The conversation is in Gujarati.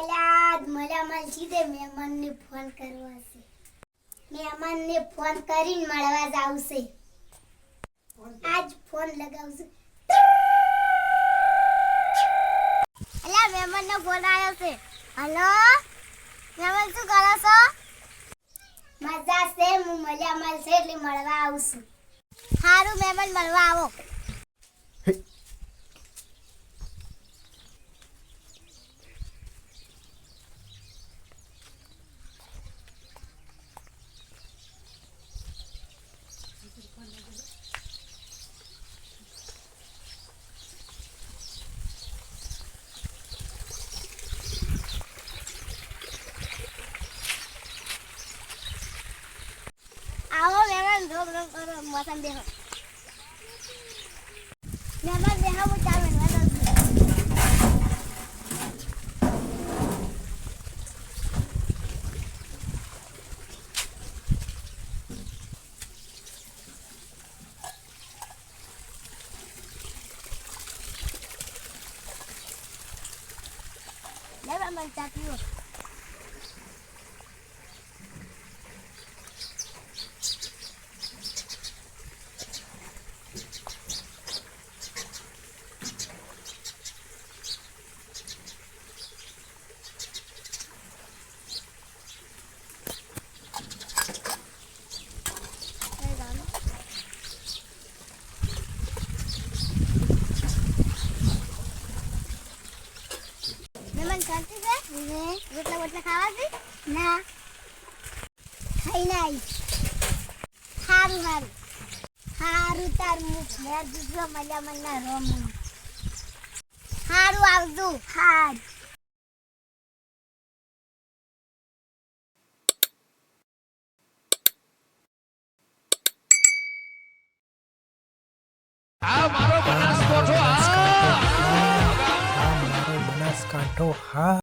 અલા મળ્યા મળશી દે મહેમાનને ફોન કરવા છે. મહેમાનને ફોન કરીને મળવા જ આવશે આજ ફોન લગાવશે અલા મહેમાનનો ફોન આવ્યો છે. હલો? મહેમાન શું કરો છો? મજા છે, હું મળ્યા મળશે એટલે મળવા આવશું સારું મહેમાન, મળવા આવો. આવો મહેમાન રોમ રોમ કરો મોસમ દેખો મહેમાન દેખો હું ચાર બનવા દઉં છું લે રોટલા બોટલા ખાવા છે ના. ખાઈ ના સારું સારું સારું તાર મુખ. મેં દૂધો મજા મના રોમ સારું આવજો. હાર. આ મારો બનાસકોઠો આ આ મારો બનાસકાંઠો હા.